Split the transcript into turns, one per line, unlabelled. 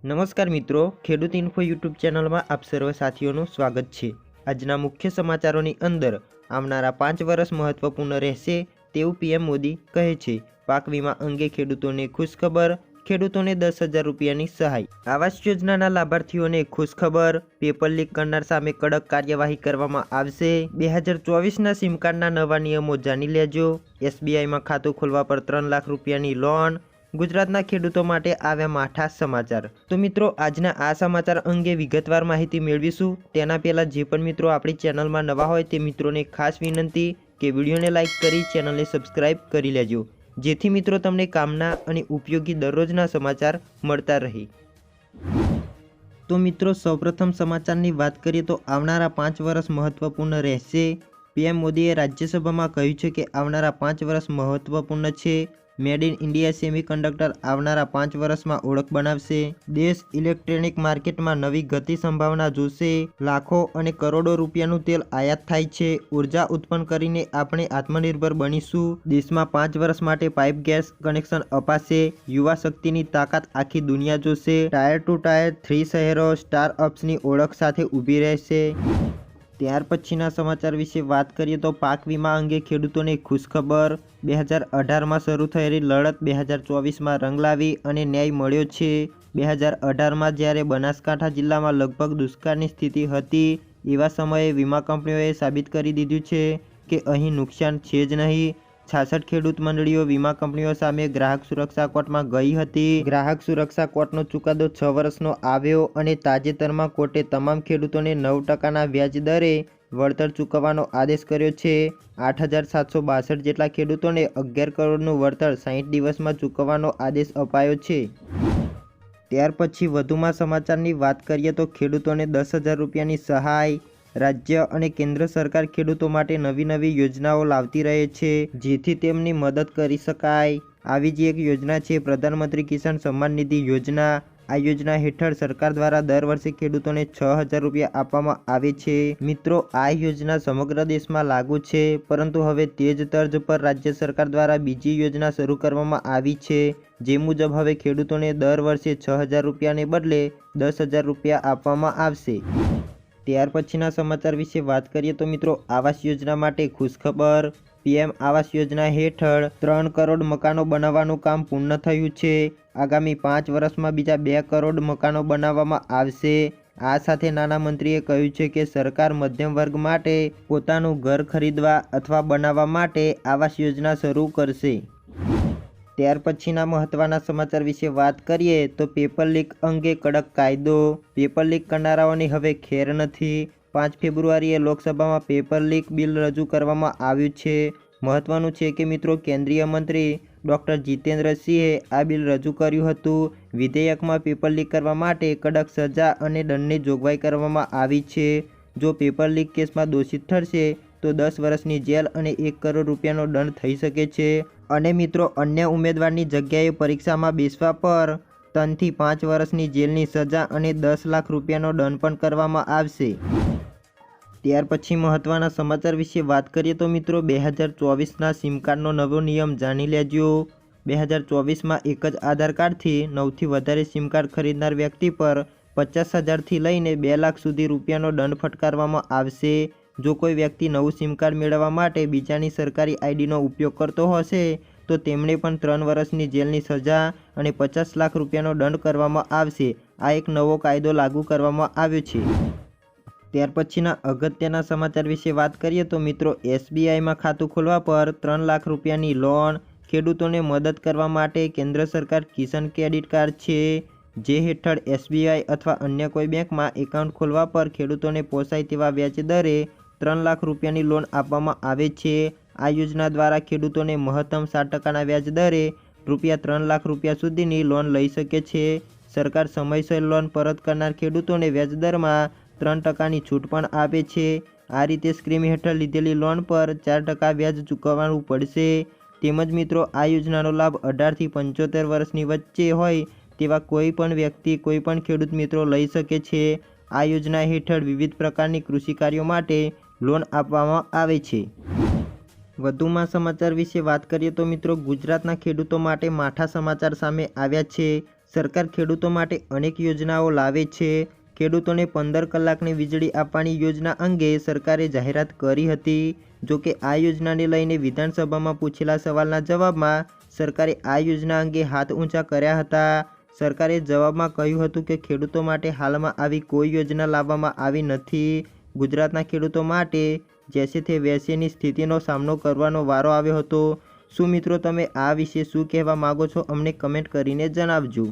નમસ્કાર મિત્રો, ખેડૂત ઇન્ફો યુટ્યુબ ચેનલમાં આપ સર્વ સાથીઓનું સ્વાગત છે. આજના મુખ્ય સમાચારોની અંદર આવનારા પાંચ વર્ષ મહત્વપૂર્ણ રહેશે તેવું પીએમ મોદી કહે છે. પાક વીમા અંગે ખેડૂતોને ખુશખબર, ખેડૂતોને દસ હજાર રૂપિયાની સહાય. આવાસ યોજનાના લાભાર્થીઓને ખુશખબર, પેપર લીક કરનાર સામે કડક કાર્યવાહી કરવામાં આવશે. બે હજાર ચોવીસના સિમ કાર્ડના નવા નિયમો જાણી લેજો. એસબીઆઈમાં ખાતું ખોલવા પર ત્રણ લાખ રૂપિયાની લોન ગુજરાતના ખેડૂતો માટે આવ્યા માઠા સમાચાર. તો મિત્રો, આજના આ સમાચાર અંગે વિગતવાર માહિતી મેળવીશું. તેના પહેલાં જે પણ મિત્રો આપણી ચેનલમાં નવા હોય તે મિત્રોને ખાસ વિનંતી કે વિડીયોને લાઇક કરી ચેનલને સબસ્ક્રાઇબ કરી લેજો, જેથી મિત્રો તમને કામના અને ઉપયોગી દરરોજના સમાચાર મળતા રહે. તો મિત્રો, સૌપ્રથમ સમાચારની વાત કરીએ તો આવનારા પાંચ વર્ષ મહત્વપૂર્ણ રહેશે. પીએમ મોદીએ રાજ્યસભામાં કહ્યું છે કે આવનારા પાંચ વર્ષ મહત્વપૂર્ણ છે. મેડ ઇન ઇન્ડિયા સેમિકન્ડક્ટર આવનારા પાંચ વર્ષમાં ઓળખ બનાવશે. દેશ ઇલેક્ટ્રોનિક માર્કેટમાં નવી ગતિ સંભાવના જોશે. લાખો અને કરોડો રૂપિયાનું તેલ આયાત થાય છે. ઊર્જા ઉત્પન્ન કરીને આપણે આત્મનિર્ભર બનીશું. દેશમાં પાંચ વર્ષ માટે પાઇપ ગેસ કનેક્શન અપાશે. યુવા શક્તિની તાકાત આખી દુનિયા જોશે. ટાયર ટુ ટાયર, થ્રી શહેરો સ્ટારઅપ્સની ઓળખ સાથે ઊભી રહેશે. ત્યાર પછીના સમાચાર વિશે વાત કરીએ તો પાક વીમા અંગે ખેડૂતોને ખુશખબર. બે હજાર અઢારમાં શરૂ થયેલી લડત બે હજાર ચોવીસમાં રંગ લાવી અને ન્યાય મળ્યો છે. બે હજાર અઢારમાં જ્યારે બનાસકાંઠા જિલ્લામાં લગભગ દુષ્કાળની સ્થિતિ હતી, એવા સમયે વીમા કંપનીઓએ સાબિત કરી દીધું છે કે અહીં નુકસાન છે જ નહીં. છાસઠ ખેડૂત મંડળીઓ વીમા કંપનીઓ સામે ગ્રાહક સુરક્ષા કોર્ટમાં ગઈ હતી. ગ્રાહક સુરક્ષા કોર્ટનો ચુકાદો છ વર્ષનો આવ્યો અને તાજેતરમાં કોર્ટે તમામ ખેડૂતોને નવ ટકાના વ્યાજ દરે વળતર ચૂકવવાનો આદેશ કર્યો છે. આઠ હજાર સાતસો બાસઠ જેટલા ખેડૂતોને અગિયાર કરોડનું વળતર સાહીઠ દિવસમાં ચૂકવવાનો આદેશ અપાયો છે. ત્યાર પછી વધુમાં સમાચારની વાત કરીએ તો ખેડૂતોને દસ હજાર રૂપિયાની સહાય રાજ્ય અને કેન્દ્ર સરકાર ખેડૂતો માટે નવી નવી યોજનાઓ લાવતી રહે છે, જેથી તેમની મદદ કરી શકાય. આવી જ એક યોજના છે, પ્રધાનમંત્રી કિસાન સન્માન નિધિ યોજના. આ યોજના હેઠળ સરકાર દ્વારા દર વર્ષે ખેડૂતોને છ હજાર રૂપિયા આપવામાં આવે છે. મિત્રો, આ યોજના સમગ્ર દેશમાં લાગુ છે, પરંતુ હવે તે જ તર્જ પર રાજ્ય સરકાર દ્વારા બીજી યોજના શરૂ કરવામાં આવી છે, જે મુજબ હવે ખેડૂતોને દર વર્ષે છ હજાર રૂપિયાને બદલે દસ હજાર રૂપિયા આપવામાં આવશે. ત્યાર પછીના સમાચાર વિશે વાત કરીએ તો મિત્રો, આવાસ યોજના માટે ખુશખબર. પીએમ આવાસ યોજના હેઠળ ત્રણ કરોડ મકાનો બનાવવાનું કામ પૂર્ણ થયું છે. આગામી પાંચ વર્ષમાં બીજા બે કરોડ મકાનો બનાવવામાં આવશે. આ સાથે નાના મંત્રીએ કહ્યું છે કે સરકાર મધ્યમ વર્ગ માટે પોતાનું ઘર ખરીદવા અથવા બનાવવા માટે આવાસ યોજના શરૂ કરશે. ત્યાર પછીના મહત્ત્વના સમાચાર વિશે વાત કરીએ તો પેપર લીક અંગે કડક કાયદો. પેપર લીક કરનારાઓની હવે ખેર નથી. પાંચ ફેબ્રુઆરીએ લોકસભામાં પેપર લીક બિલ રજૂ કરવામાં આવ્યું છે. મહત્વનું છે કે મિત્રો કેન્દ્રીય મંત્રી ડૉક્ટર જીતેન્દ્રસિંહે આ બિલ રજૂ કર્યું હતું. વિધેયકમાં પેપર લીક કરવા માટે કડક સજા અને દંડની જોગવાઈ કરવામાં આવી છે. જો પેપર લીક કેસમાં દોષિત ઠરશે, તો દસ વર્ષની જેલ અને એક કરોડ રૂપિયાનો દંડ થઈ શકે છે. અને મિત્રો, અન્ય ઉમેદવારની જગ્યાએ પરીક્ષામાં બેસવા પર ત્રણથી પાંચ વર્ષની જેલની સજા અને દસ લાખ રૂપિયાનો દંડ પણ કરવામાં આવશે. ત્યાર પછી મહત્ત્વના સમાચાર વિશે વાત કરીએ તો મિત્રો, બે હજાર ચોવીસના સિમ કાર્ડનો નવો નિયમ જાણી લેજો. બે હજાર ચોવીસમાં એક જ આધાર કાર્ડથી નવથી વધારે સિમ કાર્ડ ખરીદનાર વ્યક્તિ પર પચાસ હજારથી લઈને બે લાખ સુધી રૂપિયાનો દંડ ફટકારવામાં આવશે. જો કોઈ વ્યક્તિ નવું સિમ કાર્ડ મેળવવા માટે બીજાની સરકારી આઈડીનો ઉપયોગ કરતો હશે, તો તેમણે પણ ત્રણ વર્ષની જેલની સજા અને પચાસ લાખ રૂપિયાનો દંડ કરવામાં આવશે. આ એક નવો કાયદો લાગુ કરવામાં આવ્યો છે. ત્યાર પછીના અગત્યના સમાચાર વિશે વાત કરીએ તો મિત્રો, એસબીઆઈમાં ખાતું ખોલવા પર ત્રણ લાખ રૂપિયાની લોન ખેડૂતોને મદદ કરવા માટે કેન્દ્ર સરકાર કિસાન ક્રેડિટ કાર્ડ છે. જે હેઠળ એસબીઆઈ અથવા અન્ય કોઈ બેંકમાં એકાઉન્ટ ખોલવા પર ખેડૂતોને પોસાય તેવા વ્યાજ દરે ત્રણ લાખ રૂપિયાની લોન આપવામાં આવે છે. આ યોજના દ્વારા ખેડૂતોને મહત્તમ સાત ટકાના વ્યાજ દરે રૂપિયા ત્રણ લાખ રૂપિયા સુધીની લોન લઈ શકે છે. સરકાર સમયસર લોન પરત કરનાર ખેડૂતોને વ્યાજદરમાં ત્રણ ટકાની છૂટ પણ આપે છે. આ રીતે સ્કીમ હેઠળ લીધેલી લોન પર ચાર ટકા વ્યાજ ચૂકવવાનું પડશે. તેમજ મિત્રો, આ યોજનાનો લાભ અઢારથી પંચોતેર વર્ષની વચ્ચે હોય તેવા કોઈ પણ વ્યક્તિ, કોઈ પણ ખેડૂત મિત્રો લઈ શકે છે. આ યોજના હેઠળ વિવિધ પ્રકારની કૃષિ કાર્યો માટે લોન આપવામાં આવે છે. વધુમાં સમાચાર વિશે વાત કરીએ તો મિત્રો, ગુજરાતના ખેડૂતો માટે માઠા સમાચાર સામે આવ્યા છે. સરકાર ખેડૂતો માટે અનેક યોજનાઓ લાવે છે. ખેડૂતોને પંદર કલાકની વીજળી આપવાની યોજના અંગે સરકારે જાહેરાત કરી હતી. જો કે આ યોજનાને લઈને વિધાનસભામાં પૂછેલા સવાલના જવાબમાં સરકારે આ યોજના અંગે હાથ ઊંચા કર્યા હતા. સરકારે જવાબમાં કહ્યું હતું કે ખેડૂતો માટે હાલમાં આવી કોઈ યોજના લાવવામાં આવી નથી. ગુજરાતના ખેડૂતો માટે જેસે તે વેસેની સ્થિતિનો સામનો કરવાનો વારો આવ્યો હતો. શું મિત્રો તમે આ વિશે શું કહેવા માગો છો અમને કમેન્ટ કરીને જણાવજો.